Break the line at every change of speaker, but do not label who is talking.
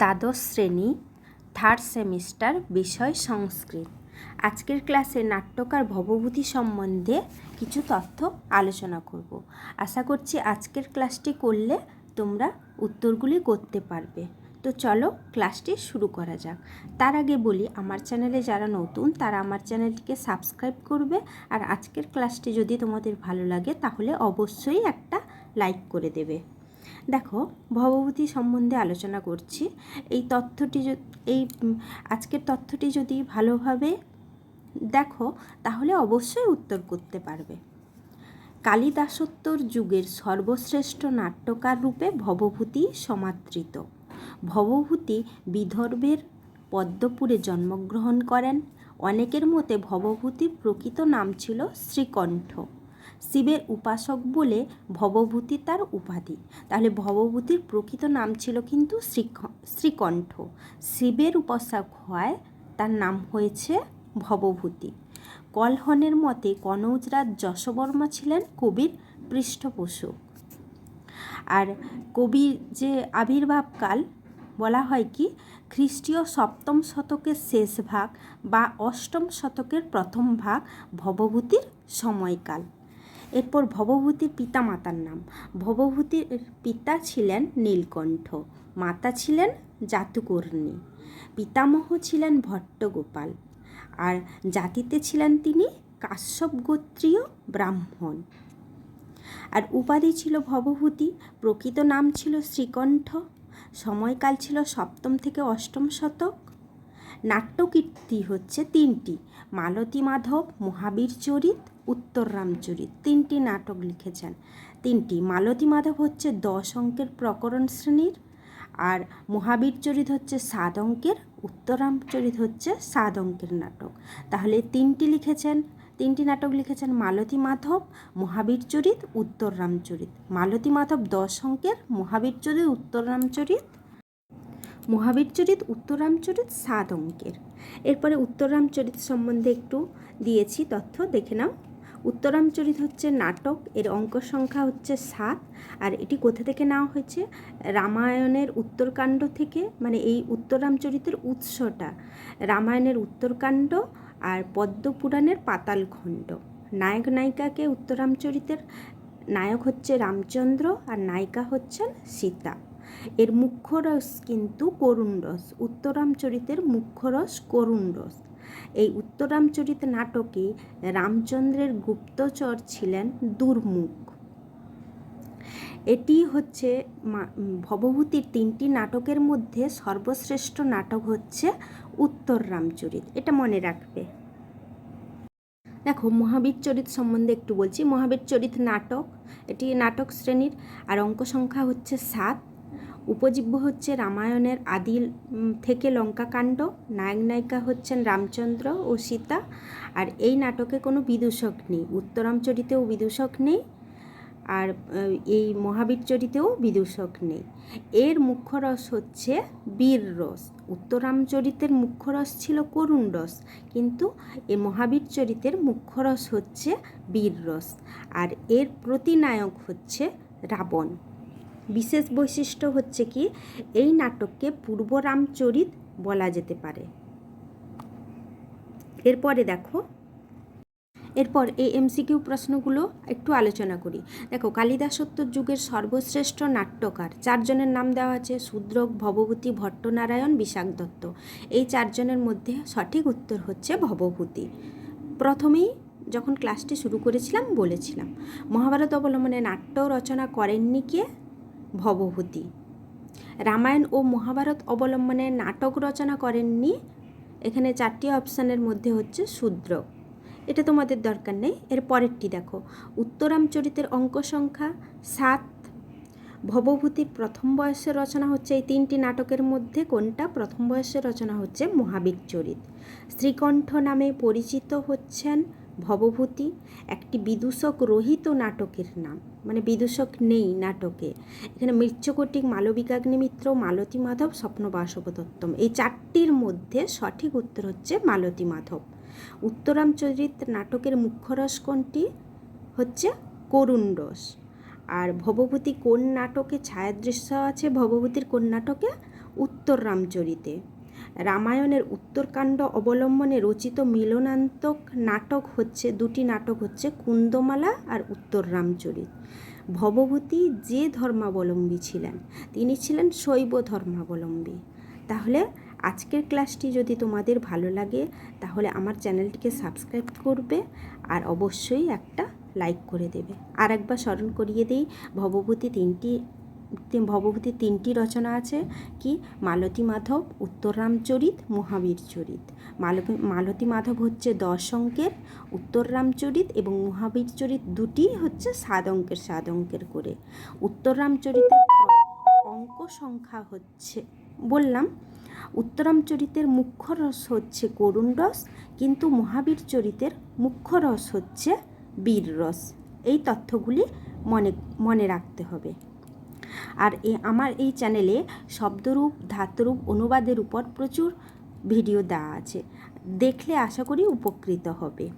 দ্বাদশ শ্রেণি third semester বিষয় সংস্কৃত। আজকের ক্লাসে নাট্যকার ভবভূতি সম্বন্ধে কিছু তথ্য আলোচনা করব। আশা করছি আজকের ক্লাসটি করলে তোমরা উত্তরগুলি করতে পারবে। তো চলো ক্লাসটি শুরু করা যাক। তার আগে বলি, আমার চ্যানেলে যারা নতুন, তারা আমার চ্যানেলটিকে সাবস্ক্রাইব করবে। আর আজকের ক্লাসটি যদি তোমাদের ভালো লাগে, তাহলে অবশ্যই একটা লাইক করে দেবে। দেখো, ভবভূতি সম্বন্ধে আলোচনা করছি। এই তথ্যটি এই আজকের তথ্যটি যদি ভালোভাবে দেখো, তাহলে অবশ্যই উত্তর করতে পারবে। কালিদাসোত্তর যুগের সর্বশ্রেষ্ঠ নাট্যকার রূপে ভবভূতি সমাদৃত। ভবভূতি বিদর্ভের পদ্মপুরে জন্মগ্রহণ করেন। অনেকের মতে ভবভূতির প্রকৃত নাম ছিল শ্রীকণ্ঠ। শিবের উপাসক বলে ভবভূতি তার উপাধি। তাহলে ভবভূতির প্রকৃত নাম ছিল কিন্তু শ্রীকণ্ঠ। শিবের উপাসক হয় তার নাম হয়েছে ভবভূতি। কলহনের মতে কনৌজরাজ যশবর্মা ছিলেন কবির পৃষ্ঠপোষক। আর কবির যে আবির্ভাবকাল বলা হয় কি, খ্রিস্টীয় সপ্তম শতকের শেষ ভাগ বা অষ্টম শতকের প্রথম ভাগ ভবভূতির সময়কাল। এরপর ভবভূতির পিতা মাতার নাম। ভবভূতির পিতা ছিলেন নীলকণ্ঠ, মাতা ছিলেন জাতুকর্ণী পিতামহ ছিলেন ভট্টগোপাল, আর জাতিতে ছিলেন তিনি কাশ্যপ গোত্রীয় ব্রাহ্মণ। আর উপাধি ছিল ভবভূতি, প্রকৃত নাম ছিল শ্রীকণ্ঠ, সময়কাল ছিল সপ্তম থেকে অষ্টম শতক। নাট্যকীর্তি হচ্ছে তিনটি, মালতী মাধব, মহাবীর চরিত উত্তর রামচরিত। তিনটি নাটক লিখেছেন। তিনটি, মালতী মাধব হচ্ছে দশ অঙ্কের প্রকরণ শ্রেণির আর মহাবীর চরিত হচ্ছে সাত অঙ্কের উত্তরামচরিত হচ্ছে সাত অঙ্কের নাটক। তাহলে তিনটি লিখেছেন, তিনটি নাটক লিখেছেন মালতী মাধব, মহাবীর চরিত, উত্তর রামচরিত। মালতী মাধব দশ অঙ্কের, মহাবীর চরিত, উত্তর রামচরিত। মহাবীর চরিত উত্তরামচরিত সাত অঙ্কের। এরপরে উত্তরামচরিত সম্বন্ধে একটু দিয়েছি তথ্য, দেখে নাও। উত্তরামচরিত হচ্ছে নাটক, এর অঙ্ক সংখ্যা হচ্ছে সাত, আর এটি কোথা থেকে নেওয়া হয়েছে? রামায়ণের উত্তরকাণ্ড থেকে মানে এই উত্তরামচরিতের উৎসটা। রামায়ণের উত্তরকাণ্ড আর পদ্মপুরাণের পাতালখণ্ড। নায়ক নায়িকাকে উত্তরামচরিতের নায়ক হচ্ছে রামচন্দ্র আর নায়িকা হচ্ছেন সীতা। এর মুখ্য রস কিন্তু করুণ রস উত্তরামচরিতের মুখ্য রস করুণ রস। এই উত্তরামচরিত নাটকে রামচন্দ্রের গুপ্তচর ছিলেন দুর্মুখ। এটি হচ্ছে ভবভূতির তিনটি নাটকের মধ্যে সর্বশ্রেষ্ঠ নাটক হচ্ছে উত্তর রামচরিত। এটা মনে রাখবে। দেখো, মহাবীর চরিত সম্বন্ধে একটু বলছি। মহাবীর চরিত নাটক, এটি নাটক শ্রেণির, আর অঙ্ক সংখ্যা হচ্ছে সাত। উপজীব্য হচ্ছে রামায়ণের আদি থেকে লঙ্কাকাণ্ড, নায়ক নায়িকা হচ্ছেন রামচন্দ্র ও সীতা, আর এই নাটকে কোনো বিদূষক নেই। উত্তরাম চরিতেও বিদূষক নেই, আর এই মহাবীর চরিতেও বিদূষক নেই। এর মুখ্য রস হচ্ছে বীর রস। উত্তরামচরিতের মুখ্য রস ছিল করুণ রস, কিন্তু এই মহাবীর চরিতের মুখ্য রস হচ্ছে বীর রস, আর এর প্রতিনায়ক হচ্ছে রাবণ। বিশেষ বৈশিষ্ট্য হচ্ছে কি, এই নাটককে পূর্ব রামচরিত বলা যেতে পারে। এরপরে দেখো, এরপর এই এমসিকিউ প্রশ্নগুলো একটু আলোচনা করি। দেখো, কালিদাসোত্তর যুগের সর্বশ্রেষ্ঠ নাট্যকার, চারজনের নাম দেওয়া আছে, শূদ্রক, ভবভূতি, ভট্টনারায়ণ বিশাখ দত্ত। এই চারজনের মধ্যে সঠিক উত্তর হচ্ছে ভবভূতি। প্রথমেই যখন ক্লাসটি শুরু করেছিলাম, বলেছিলাম, মহাভারত অবলম্বনে নাট্য রচনা করেননি কে? ভবভূতি। রামায়ণ ও মহাভারত অবলম্বনে নাটক রচনা করেননি। এখানে চারটি অপশানের মধ্যে হচ্ছে শূদ্র। এটা তোমাদের দরকার নেই। এর পরেরটি দেখো। উত্তরাম উত্তরামচরিতের অঙ্ক সংখ্যা সাত। ভবভূতির প্রথম বয়সের রচনা হচ্ছে এই তিনটি নাটকের মধ্যে। কোনটা? প্রথম বয়সের রচনা হচ্ছে মহাবীর চরিত। শ্রীকণ্ঠ নামে পরিচিত হচ্ছেন ভবভূতি একটি বিদূষক রহিত নাটকের নাম মানে বিদূষক নেই নাটকে। এখানে মৃচ্ছকটিক মালবিকাগ্নিমিত্র মালতী মাধব স্বপ্ন বাসবদত্তম এই চারটির মধ্যে সঠিক উত্তর হচ্ছে মালতী মাধব উত্তরামচরিত নাটকের মুখ্য রস কোনটি? হচ্ছে করুণ রস। আর ভবভূতি কোন নাটকে ছায়াদৃশ্য আছে? ভবভূতির কোন নাটকে? উত্তর রামচরিতে রামায়ণের উত্তরকাণ্ড অবলম্বনে রচিত মিলনান্তক নাটক হচ্ছে, দুটি নাটক হচ্ছে কুন্দমালা আর উত্তর রামচরিত। ভবভূতি যে ধর্মাবলম্বী ছিলেন, তিনি ছিলেন শৈব ধর্মাবলম্বী। তাহলে আজকের ক্লাসটি যদি তোমাদের ভালো লাগে, তাহলে আমার চ্যানেলটিকে সাবস্ক্রাইব করবে আর অবশ্যই একটা লাইক করে দেবে। আর একবার স্মরণ করিয়ে দিই, ভবভূতি তিনটি ভবভূতির তিনটি রচনা আছে, কি? মালতী মাধব, উত্তর রামচরিত মহাবীর চরিত। মালতী মাধব হচ্ছে দশ অঙ্কের, উত্তর রামচরিত এবং মহাবীর চরিত দুটি হচ্ছে সাত অঙ্কের সাত অঙ্কের করে। উত্তর রামচরিতের প্র- অঙ্ক সংখ্যা হচ্ছে, বললাম উত্তরাম চরিতের মুখ্য রস হচ্ছে করুণ রস, কিন্তু মহাবীর চরিতের মুখ্য রস হচ্ছে বীর রস। এই তথ্যগুলি মনে মনে রাখতে হবে। আর এ আমার এই চ্যানেলে শব্দরূপ, ধাতুরূপ, অনুবাদের উপর প্রচুর ভিডিও দেওয়া আছে। দেখলে আশা করি উপকৃত হবে।